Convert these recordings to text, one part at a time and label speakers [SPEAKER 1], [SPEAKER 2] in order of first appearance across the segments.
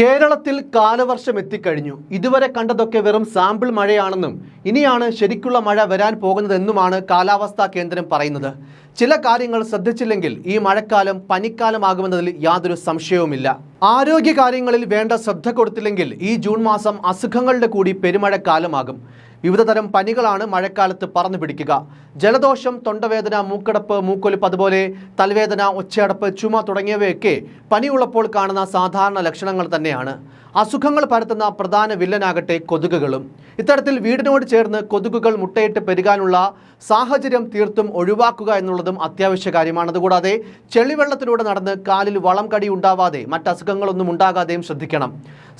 [SPEAKER 1] കേരളത്തിൽ കാലവർഷം എത്തിക്കഴിഞ്ഞു. ഇതുവരെ കണ്ടതൊക്കെ വെറും സാമ്പിൾ മഴയാണെന്നും ഇനിയാണ് ശരിക്കുള്ള മഴ വരാൻ പോകുന്നതെന്നുമാണ് കാലാവസ്ഥാ കേന്ദ്രം പറയുന്നത്. ചില കാര്യങ്ങൾ ശ്രദ്ധിച്ചില്ലെങ്കിൽ ഈ മഴക്കാലം പനിക്കാലമാകുമെന്നതിൽ യാതൊരു സംശയവുമില്ല. ആരോഗ്യ കാര്യങ്ങളിൽ വേണ്ട ശ്രദ്ധ കൊടുത്തില്ലെങ്കിൽ ഈ ജൂൺ മാസം അസുഖങ്ങളുടെ കൂടി പെരുമഴക്കാലമാകും. വിവിധതരം പനികളാണ് മഴക്കാലത്ത് പറന്നു പിടിക്കുക ജലദോഷം തൊണ്ടവേദന മൂക്കടപ്പ് മൂക്കൊലിപ്പ് അതുപോലെ തലവേദന ഒച്ചയടപ്പ് ചുമ തുടങ്ങിയവയൊക്കെ പനിയുള്ളപ്പോൾ കാണുന്ന സാധാരണ ലക്ഷണങ്ങൾ തന്നെയാണ്. അസുഖങ്ങൾ പരത്തുന്ന പ്രധാന വില്ലനാകട്ടെ കൊതുകുകളും. ഇത്തരത്തിൽ വീടിനോട് ചേർന്ന് കൊതുകുകൾ മുട്ടയിട്ട് പെരുകാനുള്ള സാഹചര്യം തീർത്തും ഒഴിവാക്കുക എന്നുള്ളതും അത്യാവശ്യ കാര്യമാണ്. അതുകൂടാതെ ചെളിവെള്ളത്തിലൂടെ നടന്ന് കാലിൽ വളം കടി ഉണ്ടാവാതെ മറ്റസുഖങ്ങളൊന്നും ഉണ്ടാകാതെയും ശ്രദ്ധിക്കണം.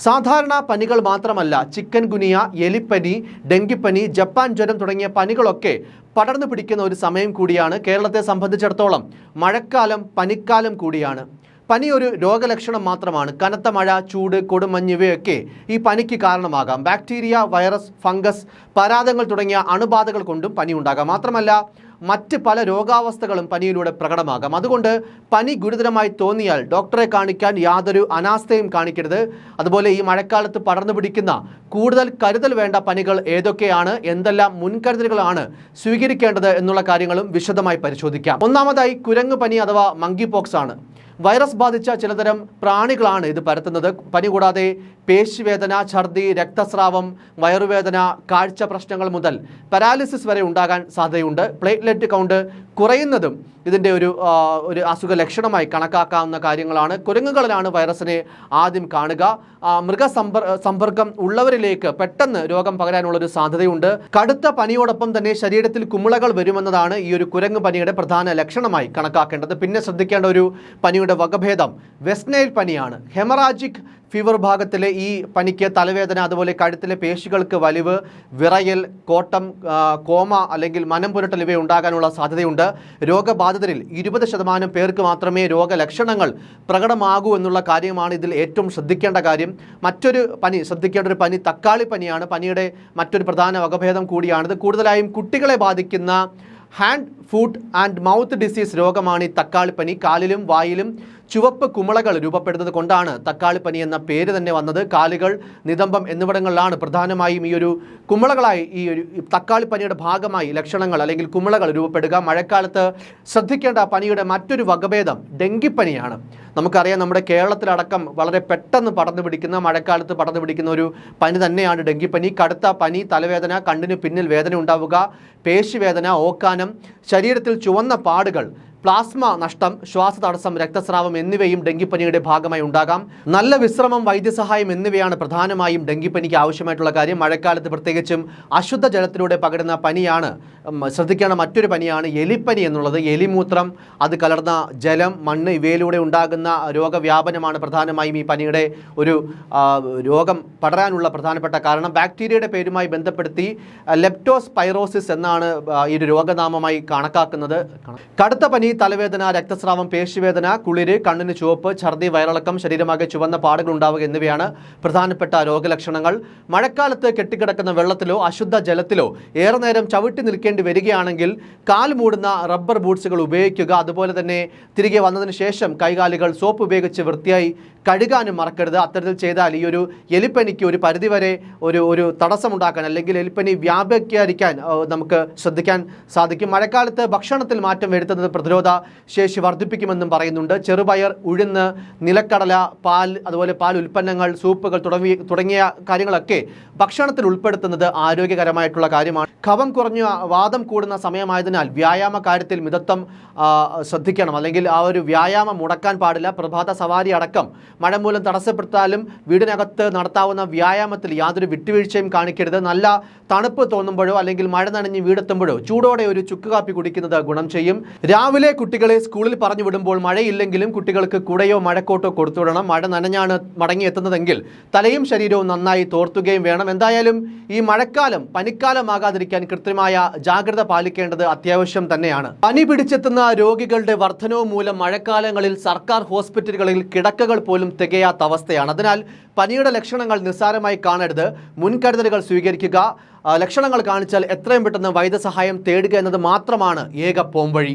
[SPEAKER 1] സാധാരണ പനികൾ മാത്രമല്ല ചിക്കൻ ഗുനിയ എലിപ്പനി ഡെങ്കിപ്പനി ജപ്പാൻ ജ്വരം തുടങ്ങിയ പനികളൊക്കെ പടർന്നു പിടിക്കുന്ന ഒരു സമയം കൂടിയാണ് കേരളത്തെ സംബന്ധിച്ചിടത്തോളം. മഴക്കാലം പനിക്കാലം കൂടിയാണ്. പനി ഒരു രോഗലക്ഷണം മാത്രമാണ്. കനത്ത മഴ ചൂട് കൊടുമഞ്ഞ് ഇവയൊക്കെ ഈ പനിക്ക് കാരണമാകാം. ബാക്ടീരിയ വൈറസ് ഫംഗസ് പരാതങ്ങൾ തുടങ്ങിയ അണുബാധകൾ കൊണ്ടും പനി ഉണ്ടാകാം മാത്രമല്ല മറ്റ് പല രോഗാവസ്ഥകളും പനിയിലൂടെ പ്രകടമാകാം. അതുകൊണ്ട് പനി ഗുരുതരമായി തോന്നിയാൽ ഡോക്ടറെ കാണിക്കാൻ യാതൊരു അനാസ്ഥയും കാണിക്കരുത്. അതുപോലെ ഈ മഴക്കാലത്ത് പടർന്നു പിടിക്കുന്ന കൂടുതൽ കരുതൽ വേണ്ട പനികൾ ഏതൊക്കെയാണ്? എന്തെല്ലാം മുൻകരുതലുകളാണ് സ്വീകരിക്കേണ്ടത്? എന്നുള്ള കാര്യങ്ങളും വിശദമായി പരിശോധിക്കാം. ഒന്നാമതായി കുരങ്ങ് പനി അഥവാ മങ്കി പോക്സ് ആണ്. വൈറസ് ബാധിച്ച ചിലതരം പ്രാണികളാണ് ഇത് പരത്തുന്നത്. പനി കൂടാതെ പേശിവേദന ഛർദി രക്തസ്രാവം വയറുവേദന കാഴ്ച പ്രശ്നങ്ങൾ മുതൽ പരാലിസിസ് വരെ ഉണ്ടാകാൻ സാധ്യതയുണ്ട്. പ്ലേറ്റ്ലെറ്റ് കൗണ്ട് കുറയുന്നതും ഇതിന്റെ ഒരു ഒരു അസുഖ ലക്ഷണമായി കണക്കാക്കാവുന്ന കാര്യങ്ങളാണ്. കുരങ്ങുകളിലാണ് വൈറസിനെ ആദ്യം കാണുക. മൃഗസമ്പർ സമ്പർക്കം ഉള്ളവരിലേക്ക് പെട്ടെന്ന് രോഗം പകരാനുള്ളൊരു സാധ്യതയുണ്ട്. കടുത്ത പനിയോടൊപ്പം തന്നെ ശരീരത്തിൽ കുമിളകൾ വരുമെന്നതാണ് ഈ ഒരു കുരങ്ങ് പനിയുടെ പ്രധാന ലക്ഷണമായി കണക്കാക്കേണ്ടത്. പിന്നെ ശ്രദ്ധിക്കേണ്ട ഒരു പനിയുടെ വകഭേദം വെസ്റ്റ്നൈൽ പനിയാണ്. ഹെമറാജിക് ഫീവർ ഭാഗത്തിലെ ഈ പനിക്ക് തലവേദന അതുപോലെ കഴുത്തിലെ പേശികൾക്ക് വലിവ് വിറയൽ കോട്ടം കോമ അല്ലെങ്കിൽ മനം പുരട്ടൽ ഇവ ഉണ്ടാകാനുള്ള സാധ്യതയുണ്ട്. രോഗബാധിതരിൽ ഇരുപത് ശതമാനം പേർക്ക് മാത്രമേ രോഗലക്ഷണങ്ങൾ പ്രകടമാകൂ എന്നുള്ള കാര്യമാണ് ഇതിൽ ഏറ്റവും ശ്രദ്ധിക്കേണ്ട കാര്യം. മറ്റൊരു പനി ശ്രദ്ധിക്കേണ്ട ഒരു പനി തക്കാളി പനിയാണ്. പനിയുടെ മറ്റൊരു പ്രധാന വകഭേദം കൂടിയാണിത്. കൂടുതലായും കുട്ടികളെ ബാധിക്കുന്ന hand foot and mouth disease രോഗമാണ് ഈ തക്കാളിപ്പനി. കാലിലും വായിലും ചുവപ്പ് കുമളകൾ രൂപപ്പെടുന്നത് കൊണ്ടാണ് തക്കാളിപ്പനി എന്ന പേര് തന്നെ വന്നത്. കാലുകൾ നിതംബം എന്നിവിടങ്ങളിലാണ് പ്രധാനമായും ഈ ഒരു കുമളകളായി ഈ ഒരു തക്കാളിപ്പനിയുടെ ഭാഗമായി ലക്ഷണങ്ങൾ അല്ലെങ്കിൽ കുമളകൾ രൂപപ്പെടുക. മഴക്കാലത്ത് ശ്രദ്ധിക്കേണ്ട പനിയുടെ മറ്റൊരു വകഭേദം ഡെങ്കിപ്പനിയാണ്. നമുക്കറിയാം നമ്മുടെ കേരളത്തിലടക്കം വളരെ പെട്ടെന്ന് പടർന്നു പിടിക്കുന്ന മഴക്കാലത്ത് പടർന്നു പിടിക്കുന്ന ഒരു പനി തന്നെയാണ് ഡെങ്കിപ്പനി. കടുത്ത പനി തലവേദന കണ്ണിന് പിന്നിൽ വേദന ഉണ്ടാവുക പേശിവേദന ഓക്കാനം ശരീരത്തിൽ ചുവന്ന പാടുകൾ പ്ലാസ്മ നഷ്ടം ശ്വാസതടസ്സം രക്തസ്രാവം എന്നിവയും ഡെങ്കിപ്പനിയുടെ ഭാഗമായി ഉണ്ടാകാം. നല്ല വിശ്രമം വൈദ്യസഹായം എന്നിവയാണ് പ്രധാനമായും ഡെങ്കിപ്പനിക്ക് ആവശ്യമായിട്ടുള്ള കാര്യം. മഴക്കാലത്ത് പ്രത്യേകിച്ചും അശുദ്ധ ജലത്തിലൂടെ പകരുന്ന പനിയാണ് ശ്രദ്ധിക്കേണ്ട മറ്റൊരു പനിയാണ് എലിപ്പനി എന്നുള്ളത്. എലിമൂത്രം അത് കലർന്ന ജലം മണ്ണ് ഇവയിലൂടെ ഉണ്ടാകുന്ന രോഗവ്യാപനമാണ് പ്രധാനമായും ഈ പനിയുടെ ഒരു രോഗം പടരാനുള്ള പ്രധാനപ്പെട്ട കാരണം. ബാക്ടീരിയയുടെ പേരുമായി ബന്ധപ്പെടുത്തി ലെപ്റ്റോസ്പൈറോസിസ് എന്നാണ് ഈ ഒരു രോഗനാമമായി കണക്കാക്കുന്നത്. കടുത്ത പനി തലവേദന രക്തസ്രാവം പേശിവേദന കുളിര് കണ്ണിന് ചുവപ്പ് ഛർദി വയറിളക്കം ശരീരമാകെ ചുവന്ന പാടുകൾ ഉണ്ടാവുക എന്നിവയാണ് പ്രധാനപ്പെട്ട രോഗലക്ഷണങ്ങൾ. മഴക്കാലത്ത് കെട്ടിക്കിടക്കുന്ന വെള്ളത്തിലോ അശുദ്ധ ജലത്തിലോ ഏറെ നേരം ചവിട്ടി നിൽക്കേണ്ടി വരികയാണെങ്കിൽ കാൽ മൂടുന്ന റബ്ബർ ബൂട്ട്സുകൾ ഉപയോഗിക്കുക. അതുപോലെ തന്നെ തിരികെ വന്നതിന് ശേഷം കൈകാലുകൾ സോപ്പ് ഉപയോഗിച്ച് വൃത്തിയായി കഴുകാനും മറക്കരുത്. അത്തരത്തിൽ ചെയ്താൽ ഈ ഒരു എലിപ്പനിക്ക് ഒരു പരിധിവരെ ഒരു ഒരു തടസ്സമുണ്ടാക്കാൻ അല്ലെങ്കിൽ എലിപ്പനി വ്യാപിക്കാതിരിക്കാൻ നമുക്ക് ശ്രദ്ധിക്കാൻ സാധിക്കും. മഴക്കാലത്ത് ഭക്ഷണത്തിൽ മാറ്റം വരുത്തുന്നത് പ്രതിരോധ ശേഷി വർദ്ധിപ്പിക്കുമെന്നും പറയുന്നുണ്ട്. ചെറുപയർ ഉഴുന്ന് നിലക്കടല പാൽ അതുപോലെ പാൽ ഉൽപ്പന്നങ്ങൾ സൂപ്പുകൾ തുടങ്ങിയ തുടങ്ങിയ കാര്യങ്ങളൊക്കെ ഭക്ഷണത്തിൽ ഉൾപ്പെടുത്തുന്നത് ആരോഗ്യകരമായിട്ടുള്ള കാര്യമാണ്. ഖവം കുറഞ്ഞ വാദം കൂടുന്ന സമയമായതിനാൽ വ്യായാമ കാര്യത്തിൽ മിതത്വം ശ്രദ്ധിക്കണം. അല്ലെങ്കിൽ ആ ഒരു വ്യായാമം മുടക്കാൻ പാടില്ല. പ്രഭാത സവാരി അടക്കം മഴ മൂലം തടസ്സപ്പെടുത്താലും വീടിനകത്ത് നടത്താവുന്ന വ്യായാമത്തിൽ യാതൊരു വിട്ടുവീഴ്ചയും കാണിക്കരുത്. നല്ല തണുപ്പ് തോന്നുമ്പോഴോ അല്ലെങ്കിൽ മഴ നനഞ്ഞ് വീടെത്തുമ്പോഴോ ചൂടോടെ ഒരു ചുക്ക് കാപ്പി കുടിക്കുന്നത് ഗുണം ചെയ്യും. രാവിലെ കുട്ടികളെ സ്കൂളിൽ പറഞ്ഞു വിടുമ്പോൾ മഴയില്ലെങ്കിലും കുട്ടികൾക്ക് കുടയോ മഴക്കോട്ടോ കൊടുത്തുവിടണം. മഴ നനഞ്ഞാണ് മടങ്ങിയെത്തുന്നതെങ്കിൽ തലയും ശരീരവും നന്നായി തോർത്തുകയും വേണം. എന്തായാലും ഈ മഴക്കാലം പനിക്കാലം ആകാതിരിക്കാൻ കൃത്യമായ ജാഗ്രത പാലിക്കേണ്ടത് അത്യാവശ്യം തന്നെയാണ്. പനി പിടിച്ചെത്തുന്ന രോഗികളുടെ വർധനവും മൂലം മഴക്കാലങ്ങളിൽ സർക്കാർ ഹോസ്പിറ്റലുകളിൽ കിടക്കകൾ പോലും തികയാത്ത അവസ്ഥയാണ്. അതിനാൽ പനിയുടെ ലക്ഷണങ്ങൾ നിസ്സാരമായി കാണരുത്. മുൻകരുതലുകൾ സ്വീകരിക്കുക. ലക്ഷണങ്ങൾ കാണിച്ചാൽ എത്രയും പെട്ടെന്ന് വൈദ്യസഹായം തേടുക എന്നത് മാത്രമാണ് ഏക പോംവഴി.